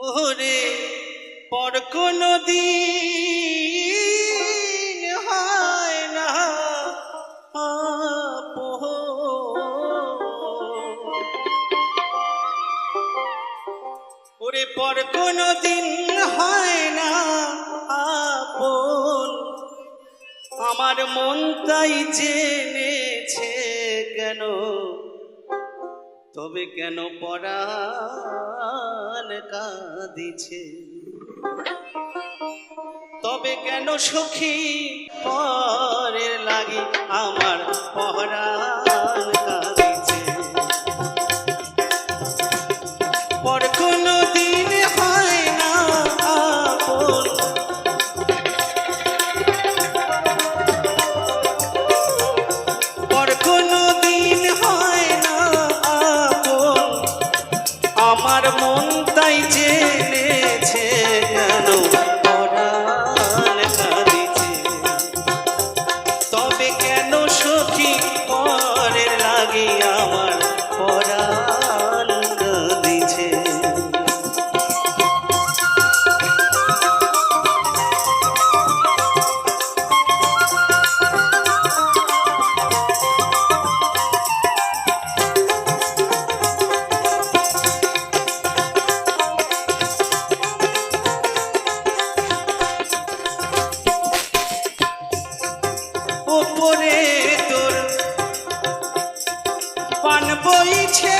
ওরে পর কোনো দিন হয় না। ওরে পর কোনো দিন হয় না আপন আমার মন তাই জেনেছে কেন তবে কেন পরাণ কাঁদিছে? তবে কেন সখী পরের লাগি আমার পরাণ আমার পান বইছে।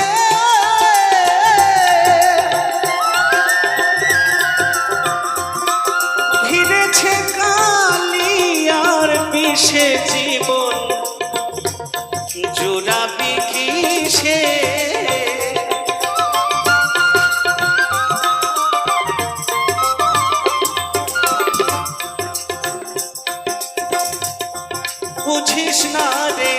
ঘিরেছে আর বিষে জীবন। জোড়াবি কিসে বুঝিস না রে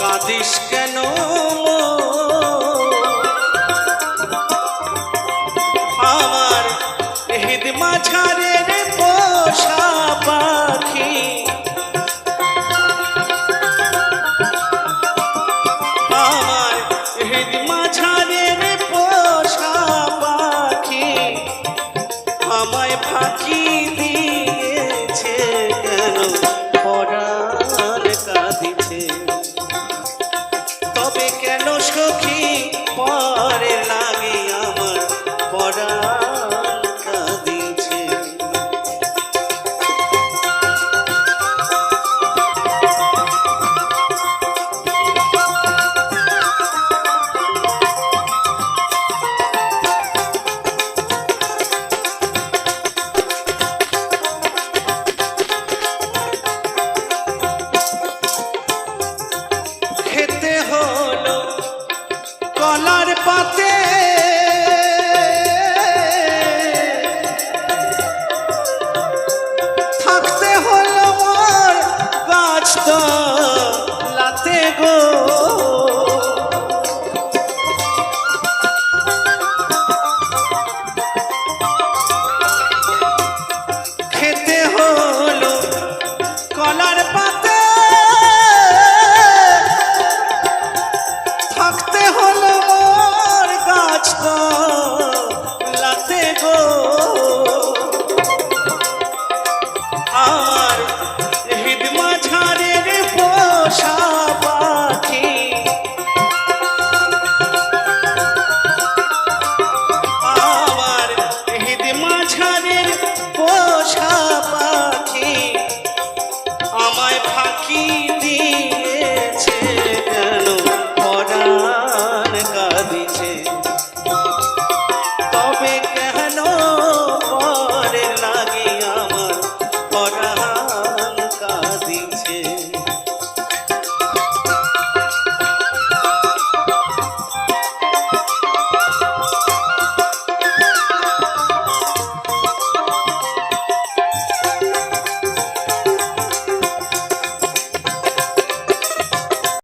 কাঁদিস কেন? তবে কেন সখী? হলো কলার পাতে। থাকতে হলো মোর গাছ তলে